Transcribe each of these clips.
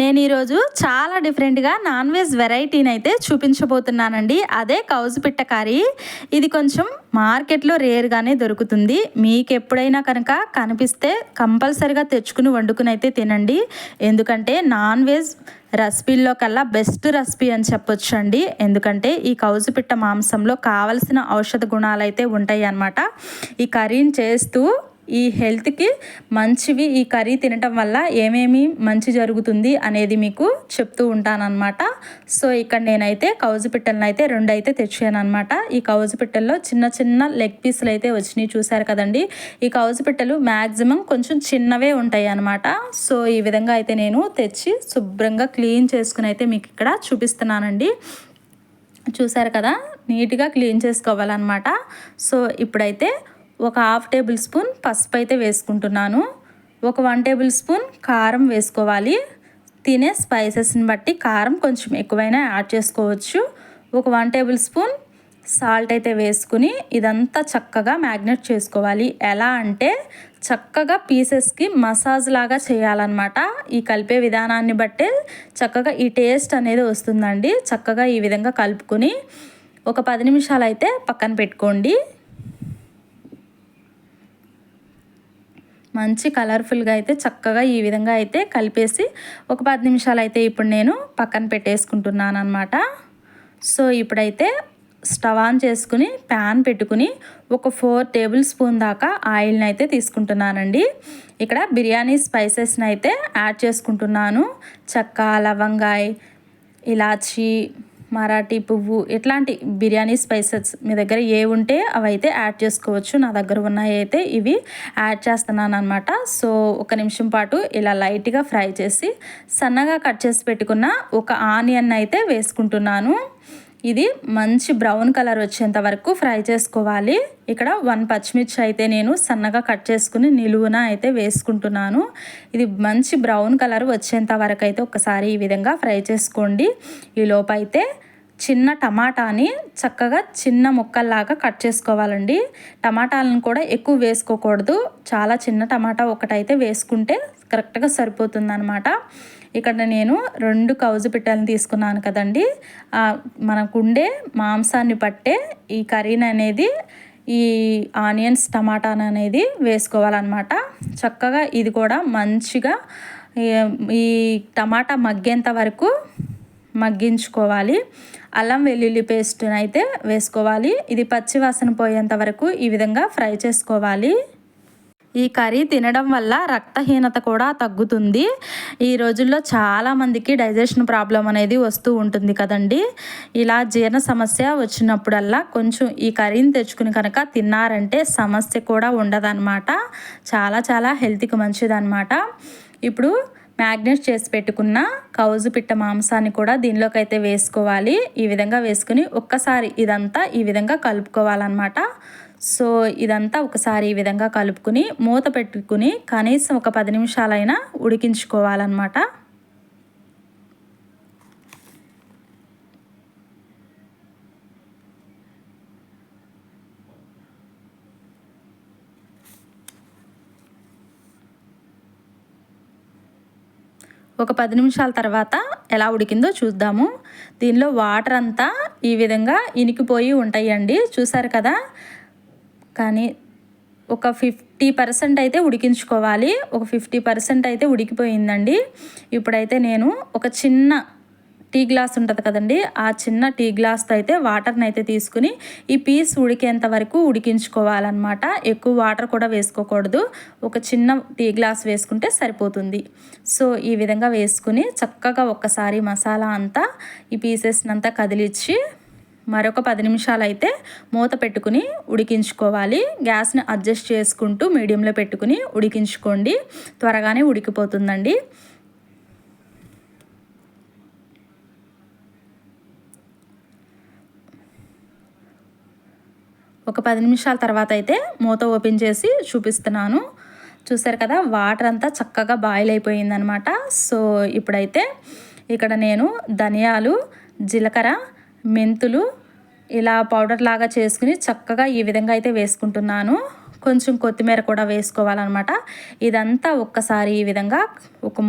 నేను ఈరోజు చాలా డిఫరెంట్గా నాన్ వెజ్ వెరైటీని అయితే చూపించబోతున్నానండి. అదే కౌజు పిట్ట కర్రీ ఇది కొంచెం మార్కెట్లో రేర్గానే దొరుకుతుంది. మీకు ఎప్పుడైనా కనుక కనిపిస్తే కంపల్సరిగా తెచ్చుకుని వండుకుని అయితే తినండి. ఎందుకంటే నాన్ వెజ్ రెసిపీల్లో కల్లా బెస్ట్ రెసిపీ అని చెప్పొచ్చు అండి ఎందుకంటే ఈ కౌజు పిట్ట మాంసంలో కావలసిన ఔషధ గుణాలు అయితే ఉంటాయి అన్నమాట ఈ కర్రీని చేస్తూ ఈ హెల్త్కి మంచివి ఈ కర్రీ తినటం వల్ల ఏమేమి మంచి జరుగుతుంది అనేది మీకు చెప్తూ ఉంటానన్నమాట. సో ఇక్కడ నేనైతే కౌజు పిట్టలను అయితే రెండు అయితే అనమాట ఈ కౌజు పిట్టల్లో చిన్న చిన్న లెగ్ పీసులు అయితే వచ్చినాయి చూసారు కదండి. ఈ కౌజు పిట్టలు మ్యాక్సిమం కొంచెం చిన్నవే ఉంటాయి అనమాట సో ఈ విధంగా అయితే నేను తెచ్చి శుభ్రంగా క్లీన్ చేసుకుని అయితే మీకు ఇక్కడ చూపిస్తున్నానండి. చూసారు కదా? నీట్గా క్లీన్ చేసుకోవాలన్నమాట. సో ఇప్పుడైతే ఒక హాఫ్ టేబుల్ స్పూన్ పసుపు అయితే వేసుకుంటున్నాను. ఒక వన్ టేబుల్ స్పూన్ కారం వేసుకోవాలి. తినే స్పైసెస్ని బట్టి కారం కొంచెం ఎక్కువైనా యాడ్ చేసుకోవచ్చు. ఒక వన్ టేబుల్ స్పూన్ సాల్ట్ అయితే వేసుకుని ఇదంతా చక్కగా మ్యాగ్నెట్ చేసుకోవాలి. ఎలా అంటే చక్కగా పీసెస్కి మసాజ్ లాగా చేయాలన్నమాట. ఈ కలిపే విధానాన్ని బట్టే చక్కగా ఈ టేస్ట్ అనేది వస్తుందండి. చక్కగా ఈ విధంగా కలుపుకొని ఒక పది నిమిషాలు అయితే పక్కన పెట్టుకోండి. మంచి కలర్ఫుల్గా అయితే చక్కగా ఈ విధంగా అయితే కలిపేసి ఒక పది నిమిషాలు అయితే ఇప్పుడు నేను పక్కన పెట్టేసుకుంటున్నాను అనమాట సో ఇప్పుడైతే స్టవ్ ఆన్ చేసుకుని ప్యాన్ పెట్టుకుని ఒక ఫోర్ టేబుల్ స్పూన్ దాకా ఆయిల్ని అయితే తీసుకుంటున్నానండి. ఇక్కడ బిర్యానీ స్పైసెస్ని అయితే యాడ్ చేసుకుంటున్నాను. చెక్క లవంగాయ్ ఇలాచీ మరాఠీ పువ్వు ఇట్లాంటి బిర్యానీ స్పైసెస్ మీ దగ్గర ఏ ఉంటే అవి అయితే యాడ్ చేసుకోవచ్చు. నా దగ్గర ఉన్నాయి అయితే ఇవి యాడ్ చేస్తున్నాను అనమాట సో ఒక నిమిషం పాటు ఇలా లైట్గా ఫ్రై చేసి సన్నగా కట్ చేసి పెట్టుకున్న ఒక ఆనియన్ అయితే వేసుకుంటున్నాను. ఇది మంచి బ్రౌన్ కలర్ వచ్చేంత వరకు ఫ్రై చేసుకోవాలి. ఇక్కడ వన్ పచ్చిమిర్చి అయితే నేను సన్నగా కట్ చేసుకుని నిలువున అయితే వేసుకుంటున్నాను. ఇది మంచి బ్రౌన్ కలర్ వచ్చేంత వరకు అయితే ఒకసారి ఈ విధంగా ఫ్రై చేసుకోండి. ఈ లోపైతే చిన్న టమాటాని చక్కగా చిన్న ముక్కల్లాగా కట్ చేసుకోవాలండి. టమాటాలను కూడా ఎక్కువ వేసుకోకూడదు. చాలా చిన్న టమాటా ఒకటైతే వేసుకుంటే కరెక్ట్గా సరిపోతుంది ఇక్కడ నేను రెండు కౌజు పిట్టలను తీసుకున్నాను కదండి. మనకుండే మాంసాన్ని పట్టే ఈ కర్రీని అనేది ఈ ఆనియన్స్ టమాటా అనేది వేసుకోవాలన్నమాట. చక్కగా ఇది కూడా మంచిగా ఈ టమాటా మగ్గేంత వరకు మగ్గించుకోవాలి. అల్లం వెల్లుల్లి పేస్ట్ని అయితే వేసుకోవాలి. ఇది పచ్చివాసన పోయేంత వరకు ఈ విధంగా ఫ్రై చేసుకోవాలి. ఈ కర్రీ తినడం వల్ల రక్తహీనత కూడా తగ్గుతుంది. ఈ రోజుల్లో చాలామందికి డైజెషన్ ప్రాబ్లం అనేది వస్తూ ఉంటుంది కదండి. ఇలా జీర్ణ సమస్య వచ్చినప్పుడల్లా కొంచెం ఈ కర్రీని తెచ్చుకుని కనుక తిన్నారంటే సమస్య కూడా ఉండదన్నమాట. చాలా చాలా హెల్త్కి మంచిదన్నమాట. ఇప్పుడు మ్యాగ్నెట్ చేసి పెట్టుకున్న కౌజు పిట్ట మాంసాన్ని కూడా దీనిలోకి అయితే వేసుకోవాలి. ఈ విధంగా వేసుకుని ఒక్కసారి ఇదంతా ఈ విధంగా కలుపుకోవాలన్నమాట. సో ఇదంతా ఒకసారి ఈ విధంగా కలుపుకుని మూత పెట్టుకుని కనీసం ఒక పది నిమిషాలైనా ఉడికించుకోవాలన్నమాట. ఒక పది నిమిషాల తర్వాత ఎలా ఉడికిందో చూద్దాము. దీనిలో వాటర్ అంతా ఈ విధంగా ఇనికిపోయి ఉంటాయండి. చూసారు కదా? కానీ ఒక ఫిఫ్టీ పర్సెంట్ అయితే ఉడికించుకోవాలి. ఒక ఫిఫ్టీ పర్సెంట్ అయితే ఉడికిపోయిందండి. ఇప్పుడైతే నేను ఒక చిన్న టీ గ్లాస్ ఉంటుంది కదండి ఆ చిన్న టీ గ్లాస్తో అయితే వాటర్ని అయితే తీసుకుని ఈ పీస్ ఉడికేంత వరకు ఉడికించుకోవాలన్నమాట. ఎక్కువ వాటర్ కూడా వేసుకోకూడదు. ఒక చిన్న టీ గ్లాస్ వేసుకుంటే సరిపోతుంది. సో ఈ విధంగా వేసుకుని చక్కగా ఒక్కసారి మసాలా అంతా ఈ పీసెస్ని అంతా కదిలిచ్చి మరొక పది నిమిషాలు అయితే మూత పెట్టుకుని ఉడికించుకోవాలి. గ్యాస్ని అడ్జస్ట్ చేసుకుంటూ మీడియంలో పెట్టుకుని ఉడికించుకోండి. త్వరగానే ఉడికిపోతుందండి. ఒక పది నిమిషాల తర్వాత అయితే మూత ఓపెన్ చేసి చూపిస్తున్నాను. చూసారు కదా వాటర్ అంతా చక్కగా బాయిల్ అయిపోయిందనమాట సో ఇప్పుడైతే ఇక్కడ నేను ధనియాలు జీలకర్ర మెంతులు ఇలా పౌడర్ లాగా చేసుకుని చక్కగా ఈ విధంగా అయితే వేసుకుంటున్నాను. కొంచెం కొత్తిమీర కూడా వేసుకోవాలన్నమాట. ఇదంతా ఒక్కసారి ఈ విధంగా ఒక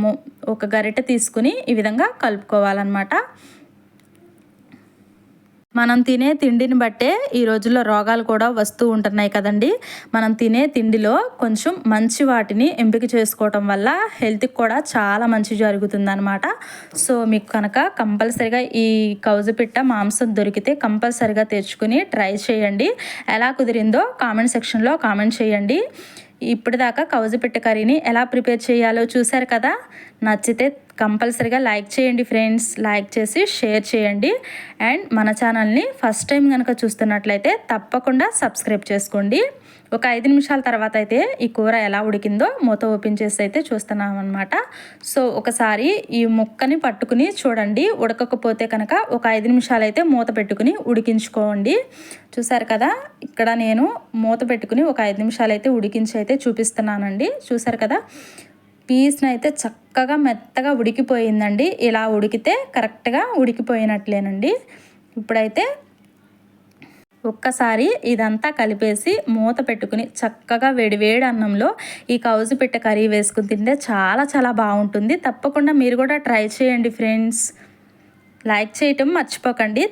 ఒక గరిటె తీసుకుని ఈ విధంగా కలుపుకోవాలన్నమాట. మనం తినే తిండిని బట్టే ఈ రోజుల్లో రోగాలు కూడా వస్తూ ఉంటున్నాయి కదండి. మనం తినే తిండిలో కొంచెం మంచి వాటిని ఎంపిక చేసుకోవటం వల్ల హెల్త్కి కూడా చాలా మంచి జరుగుతుందనమాట సో మీకు కనుక కంపల్సరిగా ఈ కౌజుపిట్ట మాంసం దొరికితే కంపల్సరిగా తెచ్చుకుని ట్రై చేయండి. ఎలా కుదిరిందో కామెంట్ సెక్షన్లో కామెంట్ చేయండి. ఇప్పటిదాకా కౌజుపిట్ట కర్రీని ఎలా ప్రిపేర్ చేయాలో చూశారు కదా? నచ్చితే కంపల్సరిగా లైక్ చేయండి ఫ్రెండ్స్. లైక్ చేసి షేర్ చేయండి. అండ్ మన ఛానల్ని ఫస్ట్ టైం కనుక చూస్తున్నట్లయితే తప్పకుండా సబ్స్క్రైబ్ చేసుకోండి. ఒక ఐదు నిమిషాల తర్వాత అయితే ఈ కూర ఎలా ఉడికిందో మూత ఓపెన్ చేసి అయితే చూస్తున్నాం అనమాట సో ఒకసారి ఈ ముక్కని పట్టుకుని చూడండి. ఉడకకపోతే కనుక ఒక ఐదు నిమిషాలు అయితే మూత పెట్టుకుని ఉడికించుకోండి. చూసారు కదా? ఇక్కడ నేను మూత పెట్టుకుని ఒక ఐదు నిమిషాలు అయితే ఉడికించి అయితే చూపిస్తున్నానండి. చూసారు కదా? పీస్ని అయితే చక్కగా మెత్తగా ఉడికిపోయిందండి. ఇలా ఉడికితే కరెక్ట్గా ఉడికిపోయినట్లేనండి. ఇప్పుడైతే ఒక్కసారి ఇదంతా కలిపేసి మూత పెట్టుకుని చక్కగా వేడివేడి అన్నంలో ఈ కౌజు పెట్ట కర్రీ వేసుకుని తింటే చాలా చాలా బాగుంటుంది. తప్పకుండా మీరు కూడా ట్రై చేయండి ఫ్రెండ్స్. లైక్ చేయటం మర్చిపోకండి.